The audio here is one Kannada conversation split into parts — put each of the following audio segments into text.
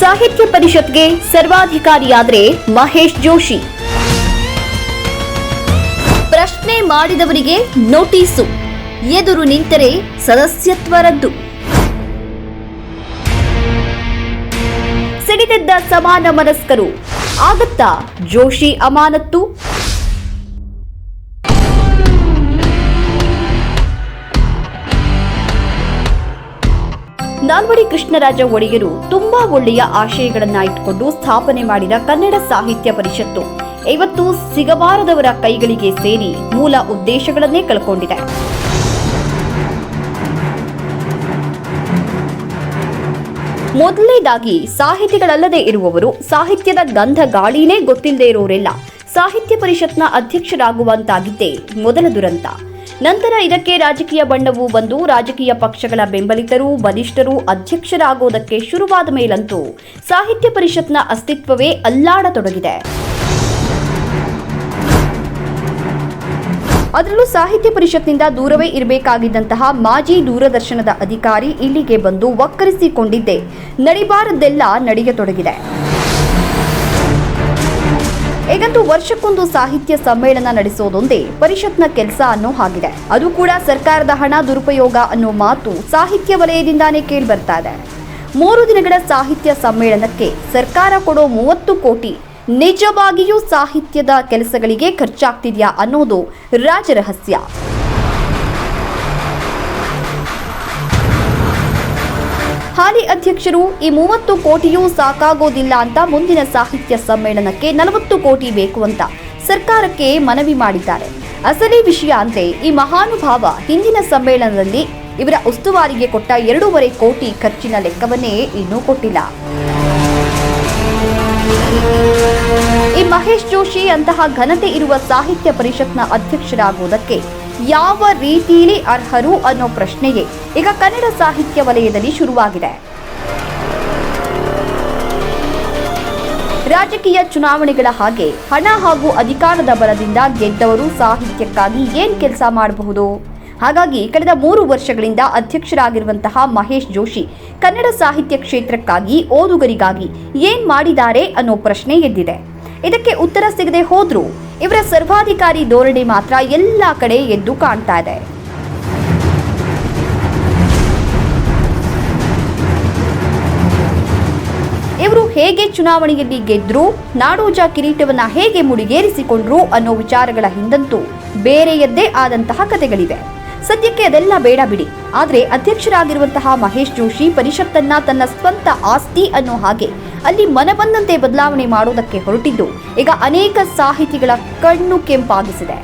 ಸಾಹಿತ್ಯ ಪರಿಷತ್ಗೆ ಸರ್ವಾಧಿಕಾರಿಯಾದ್ರೆ ಮಹೇಶ್ ಜೋಶಿ. ಪ್ರಶ್ನೆ ಮಾಡಿದವರಿಗೆ ನೋಟಿಸು. ಎದುರು ನಿಂತರೆ ಸದಸ್ಯತ್ವ ರದ್ದು. ಸಿಡಿದೆದ್ದ ಸಮಾನ ಮನಸ್ಕರು. ಆಗತ್ತಾ ಜೋಶಿ ಅಮಾನತ್ತು? ನಾಲ್ವಡಿ ಕೃಷ್ಣರಾಜ ಒಡೆಯರು ತುಂಬಾ ಒಳ್ಳೆಯ ಆಶಯಗಳನ್ನ ಇಟ್ಕೊಂಡು ಸ್ಥಾಪನೆ ಮಾಡಿದ ಕನ್ನಡ ಸಾಹಿತ್ಯ ಪರಿಷತ್ತು ಇವತ್ತು ಸಿಗಬಾರದವರ ಕೈಗಳಿಗೆ ಸೇರಿ ಮೂಲ ಉದ್ದೇಶಗಳನ್ನೇ ಕಳ್ಕೊಂಡಿದೆ. ಮೊದಲನೇದಾಗಿ ಸಾಹಿತಿಗಳಲ್ಲದೆ ಇರುವವರು ಸಾಹಿತ್ಯದ ಗಂಧ ಗಾಳಿನೇ ಗೊತ್ತಿಲ್ಲದೆ ಇರೋರೆಲ್ಲ ಸಾಹಿತ್ಯ ಪರಿಷತ್ನ ಅಧ್ಯಕ್ಷರಾಗುವಂತಾಗಿದ್ದೇ ಮೊದಲ ದುರಂತ. ನಂತರ ಇದಕ್ಕೆ ರಾಜಕೀಯ ಬಣ್ಣವು ಬಂದು ರಾಜಕೀಯ ಪಕ್ಷಗಳ ಬೆಂಬಲಿತರು, ಬಲಿಷ್ಠರು ಅಧ್ಯಕ್ಷರಾಗೋದಕ್ಕೆ ಶುರುವಾದ ಮೇಲಂತೂ ಸಾಹಿತ್ಯ ಪರಿಷತ್ನ ಅಸ್ತಿತ್ವವೇ ಅಲ್ಲಾಡತೊಡಗಿದೆ. ಅದರಲ್ಲೂ ಸಾಹಿತ್ಯ ಪರಿಷತ್ನಿಂದ ದೂರವೇ ಇರಬೇಕಾಗಿದ್ದಂತಹ ಮಾಜಿ ದೂರದರ್ಶನದ ಅಧಿಕಾರಿ ಇಲ್ಲಿಗೆ ಬಂದು ವಕ್ಕರಿಸಿಕೊಂಡಿದ್ದೇ. ನಡಿಬಾರದ್ದೆಲ್ಲ ನಡೆಯತೊಡಗಿದೆ. ಈಗಂತೂ ವರ್ಷಕ್ಕೊಂದು ಸಾಹಿತ್ಯ ಸಮ್ಮೇಳನ ನಡೆಸೋದೊಂದೇ ಪರಿಷತ್ನ ಕೆಲಸ ಅನ್ನೋ ಹಾಗಿದೆ. ಅದು ಕೂಡ ಸರ್ಕಾರದ ಹಣ ದುರುಪಯೋಗ ಅನ್ನೋ ಮಾತು ಸಾಹಿತ್ಯ ವಲಯದಿಂದಾನೇ ಕೇಳಿಬರ್ತಾ ಇದೆ. ಮೂರು ದಿನಗಳ ಸಾಹಿತ್ಯ ಸಮ್ಮೇಳನಕ್ಕೆ ಸರ್ಕಾರ ಕೊಡೋ ಮೂವತ್ತು ಕೋಟಿ ನಿಜವಾಗಿಯೂ ಸಾಹಿತ್ಯದ ಕೆಲಸಗಳಿಗೆ ಖರ್ಚಾಗ್ತಿದೆಯಾ ಅನ್ನೋದು ರಾಜರಹಸ್ಯ. ಹಾಲಿ ಅಧ್ಯಕ್ಷರು ಈ ಮೂವತ್ತು ಕೋಟಿಯೂ ಸಾಕಾಗೋದಿಲ್ಲ ಅಂತ ಮುಂದಿನ ಸಾಹಿತ್ಯ ಸಮ್ಮೇಳನಕ್ಕೆ ನಲವತ್ತು ಕೋಟಿ ಬೇಕು ಅಂತ ಸರ್ಕಾರಕ್ಕೆ ಮನವಿ ಮಾಡಿದ್ದಾರೆ. ಅಸಲಿ ವಿಷಯ ಅಂದ್ರೆ ಈ ಮಹಾನುಭಾವ ಹಿಂದಿನ ಸಮ್ಮೇಳನದಲ್ಲಿ ಇವರ ಉಸ್ತುವಾರಿಗೆ ಕೊಟ್ಟ ಎರಡೂವರೆ ಕೋಟಿ ಖರ್ಚಿನ ಲೆಕ್ಕವನ್ನೇ ಇನ್ನೂ ಕೊಟ್ಟಿಲ್ಲ. ಈ ಮಹೇಶ್ ಜೋಶಿ ಅಂತಹ ಘನತೆ ಇರುವ ಸಾಹಿತ್ಯ ಪರಿಷತ್ನ ಅಧ್ಯಕ್ಷರಾಗುವುದಕ್ಕೆ ಯಾವ ರೀತಿಯಲ್ಲಿ ಅರ್ಹರು ಅನ್ನೋ ಪ್ರಶ್ನೆಯೇ ಈಗ ಕನ್ನಡ ಸಾಹಿತ್ಯ ವಲಯದಲ್ಲಿ ಶುರುವಾಗಿದೆ. ರಾಜಕೀಯ ಚುನಾವಣೆಗಳ ಹಾಗೆ ಹಣ ಹಾಗೂ ಅಧಿಕಾರದ ಬಲದಿಂದ ಗೆದ್ದವರು ಸಾಹಿತ್ಯಕ್ಕಾಗಿ ಏನ್ ಕೆಲಸ ಮಾಡಬಹುದು? ಹಾಗಾಗಿ ಕಳೆದ ಮೂರು ವರ್ಷಗಳಿಂದ ಅಧ್ಯಕ್ಷರಾಗಿರುವಂತಹ ಮಹೇಶ್ ಜೋಶಿ ಕನ್ನಡ ಸಾಹಿತ್ಯ ಕ್ಷೇತ್ರಕ್ಕಾಗಿ ಓದುಗರಿಗಾಗಿ ಏನ್ ಮಾಡಿದ್ದಾರೆ ಅನ್ನೋ ಪ್ರಶ್ನೆ ಎದ್ದಿದೆ. ಇದಕ್ಕೆ ಉತ್ತರ ಸಿಗದೆ ಹೋದ್ರೂ. ಇವರ ಸರ್ವಾಧಿಕಾರಿ ಧೋರಣೆ ಮಾತ್ರ ಎಲ್ಲ ಕಡೆ ಎದ್ದು ಕಾಣ್ತಾ ಇದೆ. ಇವರು ಹೇಗೆ ಚುನಾವಣೆಯಲ್ಲಿ ಗೆದ್ರು, ನಾಡೋಜ ಕಿರೀಟವನ್ನ ಹೇಗೆ ಮುಡಿಗೇರಿಸಿಕೊಂಡ್ರು ಅನ್ನೋ ವಿಚಾರಗಳ ಹಿಂದಂತೂ ಬೇರೆಯದ್ದೇ ಆದಂತಹ ಕಥೆಗಳಿವೆ. ಸದ್ಯಕ್ಕೆ ಅದೆಲ್ಲ ಬೇಡ ಬಿಡಿ. ಆದರೆ ಅಧ್ಯಕ್ಷರಾಗಿರುವಂತಹ ಮಹೇಶ್ ಜೋಶಿ ಪರಿಷತ್ತನ್ನ ತನ್ನ ಸ್ವಂತ ಆಸ್ತಿ ಅನ್ನೋ ಹಾಗೆ ಅಲ್ಲಿ ಮನಬಂದಂತೆ ಬದಲಾವಣೆ ಮಾಡೋದಕ್ಕೆ ಹೊರಟಿದ್ದು, ಈಗ ಅನೇಕ ಸಾಹಿತಿಗಳ ಕಣ್ಣು ಕೆಂಪಾಗಿಸಿದೆ.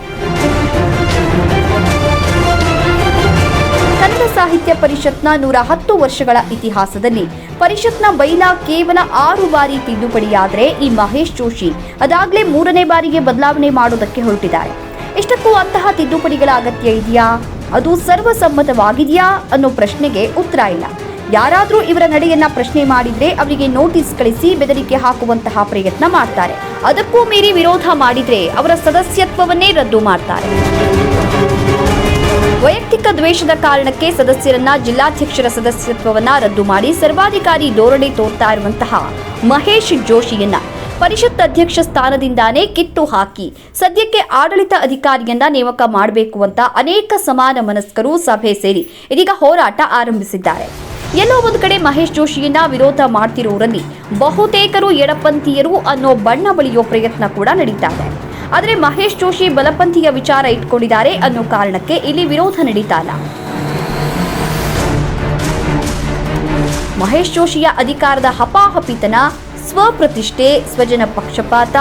ಕನ್ನಡ ಸಾಹಿತ್ಯ ಪರಿಷತ್ನ ನೂರ ಹತ್ತು ವರ್ಷಗಳ ಇತಿಹಾಸದಲ್ಲಿ ಪರಿಷತ್ನ ಬೈಲ ಕೇವಲ ಆರು ಬಾರಿ ತಿದ್ದುಪಡಿಯಾದರೆ ಈ ಮಹೇಶ್ ಜೋಶಿ ಅದಾಗಲೇ ಮೂರನೇ ಬಾರಿಗೆ ಬದಲಾವಣೆ ಮಾಡೋದಕ್ಕೆ ಹೊರಟಿದ್ದಾರೆ. ಇಷ್ಟಕ್ಕೂ ಅಂತಹ ತಿದ್ದುಪಡಿಗಳ ಅಗತ್ಯ ಇದೆಯಾ? ಅದು ಸರ್ವಸಮ್ಮತವಾಗಿದೆಯಾ ಅನ್ನೋ ಪ್ರಶ್ನೆಗೆ ಉತ್ತರ ಇಲ್ಲ. ಯಾರಾದರೂ ಇವರ ನಡೆಯನ್ನ ಪ್ರಶ್ನೆ ಮಾಡಿದ್ರೆ ಅವರಿಗೆ ನೋಟಿಸ್ ಕಳಿಸಿ ಬೆದರಿಕೆ ಹಾಕುವಂತಹ ಪ್ರಯತ್ನ ಮಾಡ್ತಾರೆ. ಅದಕ್ಕೂ ಮೀರಿ ವಿರೋಧ ಮಾಡಿದ್ರೆ ಅವರ ಸದಸ್ಯತ್ವವನ್ನೇ ರದ್ದು ಮಾಡ್ತಾರೆ. ವೈಯಕ್ತಿಕ ದ್ವೇಷದ ಕಾರಣಕ್ಕೆ ಸದಸ್ಯರನ್ನ ಜಿಲ್ಲಾಧ್ಯಕ್ಷರ ಸದಸ್ಯತ್ವವನ್ನ ರದ್ದು ಮಾಡಿ ಸರ್ವಾಧಿಕಾರಿ ಧೋರಣೆ ತೋರ್ತಾ ಇರುವಂತಹ ಮಹೇಶ್ ಜೋಶಿಯನ್ನ ಪರಿಷತ್ ಅಧ್ಯಕ್ಷ ಸ್ಥಾನದಿಂದಾನೇ ಕಿತ್ತು ಹಾಕಿ ಸದ್ಯಕ್ಕೆ ಆಡಳಿತ ಅಧಿಕಾರಿಯನ್ನ ನೇಮಕ ಮಾಡಬೇಕು ಅಂತ ಅನೇಕ ಸಮಾನ ಮನಸ್ಕರು ಸಭೆ ಸೇರಿ ಇದೀಗ ಹೋರಾಟ ಆರಂಭಿಸಿದ್ದಾರೆ. ಎಲ್ಲೋ ಒಂದು ಕಡೆ ಮಹೇಶ್ ಜೋಶಿಯನ್ನ ವಿರೋಧ ಮಾಡ್ತಿರೋರಲ್ಲಿ ಬಹುತೇಕರು ಎಡಪಂಥೀಯರು ಅನ್ನೋ ಬಣ್ಣ ಬಳಿಯೋ ಪ್ರಯತ್ನ ಕೂಡ ನಡೀತಾ ಆದರೆ ಮಹೇಶ್ ಜೋಶಿ ಬಲಪಂಥೀಯ ವಿಚಾರ ಇಟ್ಕೊಂಡಿದ್ದಾರೆ ಅನ್ನೋ ಕಾರಣಕ್ಕೆ ಇಲ್ಲಿ ವಿರೋಧ ನಡೀತಾ ಮಹೇಶ್ ಜೋಶಿಯ ಅಧಿಕಾರದ ಹಪಾಹಪಿತನ ಸ್ವಪ್ರತಿಷ್ಠೆ, ಸ್ವಜನ ಪಕ್ಷಪಾತ,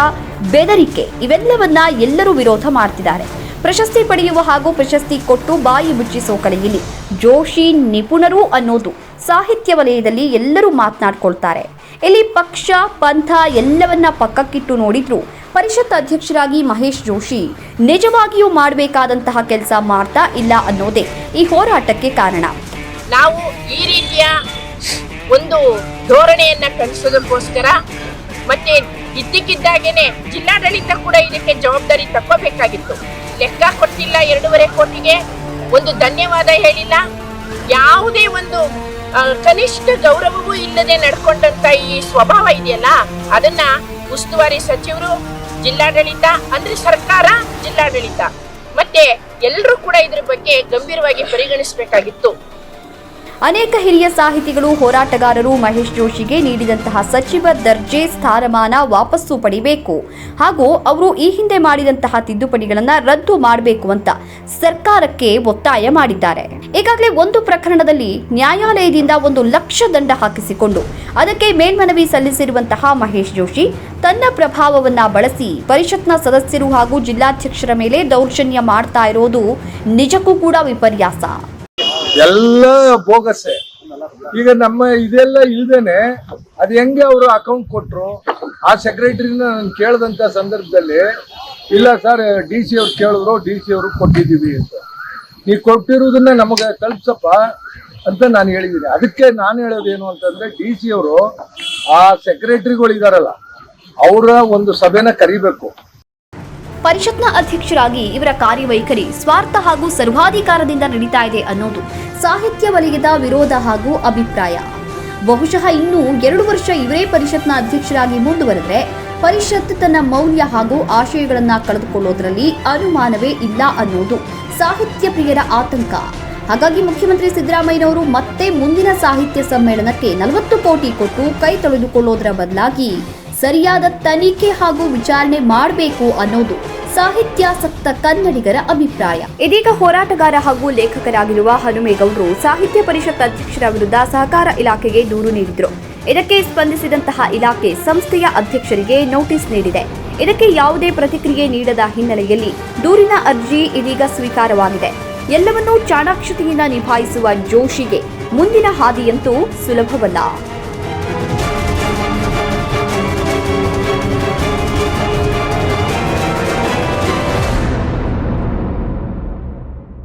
ಬೆದರಿಕೆ ಇವೆಲ್ಲವನ್ನ ಎಲ್ಲರೂ ವಿರೋಧ ಮಾಡ್ತಿದ್ದಾರೆ. ಪ್ರಶಸ್ತಿ ಪಡೆಯುವ ಹಾಗೂ ಪ್ರಶಸ್ತಿ ಕೊಟ್ಟು ಬಾಯಿ ಮುಚ್ಚಿಸೋ ಕಲೆಯಲ್ಲಿ ಜೋಶಿ, ನಿಪುಣರು ಅನ್ನೋದು ಸಾಹಿತ್ಯ ವಲಯದಲ್ಲಿ ಎಲ್ಲರೂ ಮಾತನಾಡ್ಕೊಳ್ತಾರೆ. ಇಲ್ಲಿ ಪಕ್ಷ, ಪಂಥ ಎಲ್ಲವನ್ನ ಪಕ್ಕಕ್ಕಿಟ್ಟು ನೋಡಿದ್ರು ಪರಿಷತ್ ಅಧ್ಯಕ್ಷರಾಗಿ ಮಹೇಶ್ ಜೋಶಿ ನಿಜವಾಗಿಯೂ ಮಾಡಬೇಕಾದಂತಹ ಕೆಲಸ ಮಾಡ್ತಾ ಇಲ್ಲ ಅನ್ನೋದೇ ಈ ಹೋರಾಟಕ್ಕೆ ಕಾರಣ. ನಾವು ಈ ರೀತಿಯ ಒಂದು ಧೋರಣೆಯನ್ನ ಕಲಿಸೋದಕ್ಕೋಸ್ಕರ ಮತ್ತೆ ಇದ್ದಕ್ಕಿದ್ದಾಗೇನೆ ಜಿಲ್ಲಾಡಳಿತ ಕೂಡ ಇದಕ್ಕೆ ಜವಾಬ್ದಾರಿ ತಕ್ಕೋಬೇಕಾಗಿತ್ತು. ಲೆಕ್ಕ ಕೊಟ್ಟಿಲ್ಲ ಎರಡೂವರೆ ಕೋಟಿಗೆ. ಒಂದು ಧನ್ಯವಾದ ಹೇಳಿಲ್ಲ. ಯಾವುದೇ ಒಂದು ಕನಿಷ್ಠ ಗೌರವವೂ ಇಲ್ಲದೆ ನಡ್ಕೊಂಡಂತ ಈ ಸ್ವಭಾವ ಇದೆಯಲ್ಲ, ಅದನ್ನ ಉಸ್ತುವಾರಿ ಸಚಿವರು, ಜಿಲ್ಲಾಡಳಿತ, ಅಂದ್ರೆ ಸರ್ಕಾರ, ಜಿಲ್ಲಾಡಳಿತ. ಮತ್ತೆ ಎಲ್ಲರೂ ಕೂಡ ಇದ್ರ ಬಗ್ಗೆ ಗಂಭೀರವಾಗಿ ಪರಿಗಣಿಸಬೇಕಾಗಿತ್ತು. ಅನೇಕ ಹಿರಿಯ ಸಾಹಿತಿಗಳು, ಹೋರಾಟಗಾರರು ಮಹೇಶ್ ಜೋಶಿಗೆ ನೀಡಿದಂತಹ ಸಚಿವ ದರ್ಜೆ ಸ್ಥಾನಮಾನ ವಾಪಸ್ಸು ಪಡಿಬೇಕು. ಹಾಗೂ ಅವರು ಈ ಹಿಂದೆ ಮಾಡಿದಂತಹ ತಿದ್ದುಪಡಿಗಳನ್ನು ರದ್ದು ಮಾಡಬೇಕು ಅಂತ ಸರ್ಕಾರಕ್ಕೆ ಒತ್ತಾಯ ಮಾಡಿದ್ದಾರೆ. ಈಗಾಗಲೇ ಒಂದು ಪ್ರಕರಣದಲ್ಲಿ ನ್ಯಾಯಾಲಯದಿಂದ ಒಂದು ಲಕ್ಷ ದಂಡ ಹಾಕಿಸಿಕೊಂಡು ಅದಕ್ಕೆ ಮೇಲ್ಮನವಿ ಸಲ್ಲಿಸಿರುವಂತಹ ಮಹೇಶ್ ಜೋಶಿ ತನ್ನ ಪ್ರಭಾವವನ್ನ ಬಳಸಿ ಪರಿಷತ್ನ ಸದಸ್ಯರು ಹಾಗೂ ಜಿಲ್ಲಾಧ್ಯಕ್ಷರ ಮೇಲೆ ದೌರ್ಜನ್ಯ ಮಾಡ್ತಾ ಇರೋದು ನಿಜಕ್ಕೂ ಕೂಡ ವಿಪರ್ಯಾಸ. ಎಲ್ಲ ಬೋಗಸೆ ಈಗ ನಮ್ಮ ಇದೆಲ್ಲ ಇಲ್ದೇನೆ ಅದ್ ಹೆಂಗೆ ಅವರು ಅಕೌಂಟ್ ಕೊಟ್ರು? ಆ ಸೆಕ್ರೆಟರಿನ ನಾನು ಕೇಳಿದಂತ ಸಂದರ್ಭದಲ್ಲಿ, ಇಲ್ಲ ಸರ್ ಡಿ ಸಿ ಅವ್ರು ಕೇಳಿದ್ರು ಡಿ ಸಿ ಅವರು ಕೊಟ್ಟಿದ್ದೀವಿ ಅಂತ. ನೀವು ಕೊಟ್ಟಿರೋದನ್ನ ನಮಗೆ ತಲುಪ್ಸಪ್ಪ ಅಂತ ನಾನು ಹೇಳಿದ್ದೀನಿ. ಅದಕ್ಕೆ ನಾನು ಹೇಳೋದೇನು ಅಂತಂದ್ರೆ ಡಿ ಸಿ ಅವರು ಆ ಸೆಕ್ರೆಟರಿಗಳು ಇದಾರಲ್ಲ ಅವರ ಒಂದು ಸಭೆನ ಕರಿಬೇಕು. ಪರಿಷತ್ನ ಅಧ್ಯಕ್ಷರಾಗಿ ಇವರ ಕಾರ್ಯವೈಖರಿ ಸ್ವಾರ್ಥ ಹಾಗೂ ಸರ್ವಾಧಿಕಾರದಿಂದ ನಡೀತಾ ಇದೆ ಅನ್ನೋದು ಸಾಹಿತ್ಯ ವಲಯದ ವಿರೋಧ ಹಾಗೂ ಅಭಿಪ್ರಾಯ. ಬಹುಶಃ ಇನ್ನೂ ಎರಡು ವರ್ಷ ಇವರೇ ಪರಿಷತ್ನ ಅಧ್ಯಕ್ಷರಾಗಿ ಮುಂದುವರೆದರೆ ಪರಿಷತ್ ತನ್ನ ಮೌಲ್ಯ ಹಾಗೂ ಆಶಯಗಳನ್ನ ಕಳೆದುಕೊಳ್ಳೋದ್ರಲ್ಲಿ ಅನುಮಾನವೇ ಇಲ್ಲ ಅನ್ನೋದು ಸಾಹಿತ್ಯ ಪ್ರಿಯರ ಆತಂಕ. ಹಾಗಾಗಿ ಮುಖ್ಯಮಂತ್ರಿ ಸಿದ್ದರಾಮಯ್ಯನವರು ಮತ್ತೆ ಮುಂದಿನ ಸಾಹಿತ್ಯ ಸಮ್ಮೇಳನಕ್ಕೆ ನಲವತ್ತು ಕೋಟಿ ಕೊಟ್ಟು ಕೈ ತೊಳೆದುಕೊಳ್ಳೋದರ ಬದಲಾಗಿ ಸರಿಯಾದ ತನಿಖೆ ಹಾಗೂ ವಿಚಾರಣೆ ಮಾಡಬೇಕು ಅನ್ನೋದು ಸಾಹಿತ್ಯಾಸಕ್ತ ಕನ್ನಡಿಗರ ಅಭಿಪ್ರಾಯ. ಇದೀಗ ಹೋರಾಟಗಾರ ಹಾಗೂ ಲೇಖಕರಾಗಿರುವ ಹನುಮೇಗೌಡರು ಸಾಹಿತ್ಯ ಪರಿಷತ್ ಅಧ್ಯಕ್ಷರ ವಿರುದ್ಧ ಸಹಕಾರ ಇಲಾಖೆಗೆ ದೂರು ನೀಡಿದ್ರು. ಇದಕ್ಕೆ ಸ್ಪಂದಿಸಿದಂತಹ ಇಲಾಖೆ ಸಂಸ್ಥೆಯ ಅಧ್ಯಕ್ಷರಿಗೆ ನೋಟಿಸ್ ನೀಡಿದೆ. ಇದಕ್ಕೆ ಯಾವುದೇ ಪ್ರತಿಕ್ರಿಯೆ ನೀಡದ ಹಿನ್ನೆಲೆಯಲ್ಲಿ ದೂರಿನ ಅರ್ಜಿ ಇದೀಗ ಸ್ವೀಕಾರವಾಗಿದೆ. ಎಲ್ಲವನ್ನೂ ಚಾಣಾಕ್ಷತೆಯಿಂದ ನಿಭಾಯಿಸುವ ಜೋಶಿಗೆ ಮುಂದಿನ ಹಾದಿಯಂತೂ ಸುಲಭವಲ್ಲ.